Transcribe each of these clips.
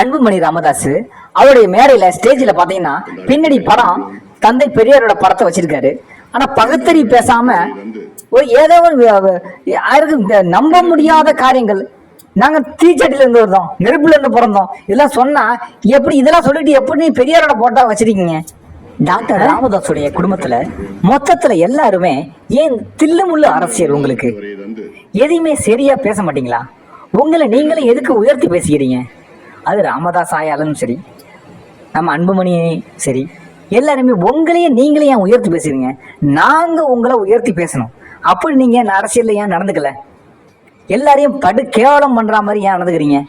அன்புமணி ராமதாஸ் அவருடைய மேடையில ஸ்டேஜ்ல பாத்தீங்கன்னா பின்னாடி படம் தந்தை பெரியாரோட படத்தை வச்சிருக்காரு. ஆனா பகுத்தறி பேசாம ஒரு ஏதோ ஒரு யாருக்கும் நம்ப முடியாத காரியங்கள். நாங்க தீச்சட்டில இருந்து வருதோம் நெருப்புல இருந்து பிறந்தோம். இதெல்லாம் சொன்னா எப்படி இதெல்லாம் சொல்லிட்டு எப்படி நீ பெரியாரோட போட்டா வச்சிருக்கீங்க? டாக்டர் ராமதாஸுடைய குடும்பத்துல மொத்தத்துல எல்லாருமே ஏன் தில்லுமுள்ளு அரசியல் உங்களுக்கு? எதையுமே சரியா பேச மாட்டீங்களா? உங்களை நீங்களே எதுக்கு உயர்த்தி பேசிக்கிறீங்க? அது ராமதாஸ் ஆயாலும் சரி நம்ம அன்புமணி சரி எல்லாருமே உங்களையே நீங்களே ஏன் உயர்த்தி பேசுறீங்க? நாங்க உங்களை உயர்த்தி பேசணும். அப்படி நீங்க இந்த அரசியல்ல ஏன் நடந்துக்கல? எல்லாரையும் படு கேவலம் பண்ற மாதிரி ஏன் நடந்துக்கிறீங்க?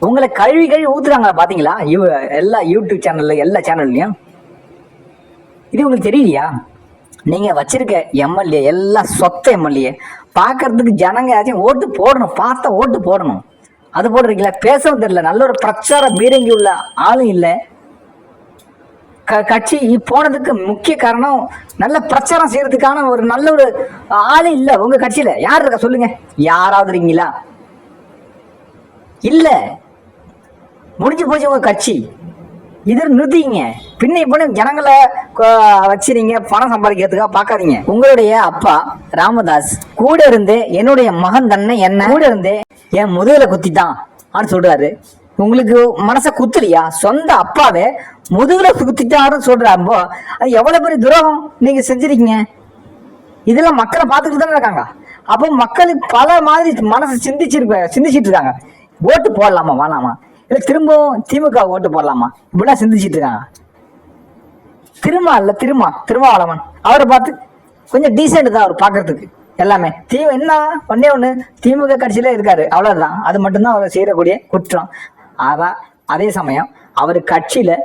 உங்களை கழுவி கழுவி ஊத்துறாங்களா பாத்தீங்களா? யூ- எல்லா யூடியூப் சேனல்ல எல்லா சேனல்லையும். இது உங்களுக்கு தெரியலையா? நீங்க வச்சிருக்க எம்எல்ஏ எல்லாம் சொத்த எம்எல்ஏ பார்க்கறதுக்கு ஜனங்க ஓட்டு போடணும் பார்த்தா ஓட்டு போடணும். அது போடுறீங்களா? பேசவும் தெரியல. நல்ல ஒரு பிரச்சார பீரங்கி உள்ள ஆளும் இல்லை. க கட்சி போனதுக்கு முக்கிய காரணம் நல்ல பிரச்சாரம் செய்யறதுக்கான ஒரு நல்ல ஒரு ஆளே இல்லை உங்க கட்சியில. யார் இருக்கா சொல்லுங்க. யாராவது இருக்கீங்களா? இல்ல. முடிஞ்சு போச்சு உங்க கட்சி. இது நிறுத்திங்க பின்ன இப்போ ஜனங்களை கொ- பணம் சம்பாதிக்கிறதுக்காக பார்க்காதீங்க. உங்களுடைய அப்பா ராமதாஸ். கூட இருந்து என்னுடைய மகன் தன்னை என்ன? கூட இருந்து என் முதுகில் குத்திட்டான் அப்படின்னு சொல்றாரு. உங்களுக்கு மனசை குத்துலையா? சொந்த அப்பாவே முதுகில் குத்திட்டாருன்னு சொல்றாம்போ அது எவ்வளோ பெரிய துரோகம் நீங்கள் செஞ்சிருக்கீங்க? இதெல்லாம் மக்களை பார்த்துக்கிட்டு தானே இருக்காங்க. அப்போ மக்களுக்கு பல மாதிரி மனசை சிந்திச்சிருப்ப சிந்திச்சிட்டு இருக்காங்க. ஓட்டு போடலாமா வேணாமா? இல்லை திரும்பவும் திமுக ஓட்டு போடலாமா? இப்படிலாம் சிந்திச்சிட்டு இருக்காங்க. திருமா இல்லை திருமா திருமாவளவன். அவரை பார்த்து கொஞ்சம் டீசெண்ட் தான் அவர் பார்க்கறதுக்கு. எல்லாமே. தீ என்ன? ஒன்னே ஒன்று திமுக கட்சியில இருக்காரு. அவ்வளவுதான். அது மட்டும்தான் அவர் செய்யக்கூடிய குற்றம். அதான் அதே சமயம் அவர் கட்சியில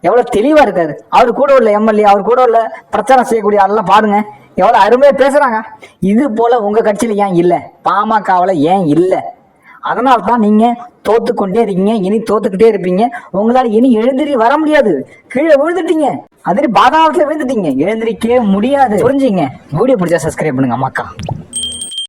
எவ்வளவு தெளிவா இருக்காரு. அவர் கூட உள்ள எம்எல்ஏ அவர் கூட உள்ள பிரச்சாரம் செய்யக்கூடிய ஆளெல்லாம் பாருங்க. எவ்வளவு அருமையா பேசுறாங்க. இது போல உங்க கட்சியில ஏன் இல்ல? பாமகவுல ஏன் இல்லை? அதனால தான் நீங்கள் தோத்துக்கொண்டே இருக்கீங்க. இனி தோத்துக்கிட்டே இருப்பீங்க. உங்களால் இனி எழுந்திரி வர முடியாது. கீழே விழுந்துட்டீங்க. அதே பாதாளத்தில் விழுந்துட்டீங்க. எழுந்திரிக்கவே முடியாது. புரிஞ்சுங்க? வீடியோ பிடிச்சா சப்ஸ்கிரைப் பண்ணுங்க அம்மாக்கா.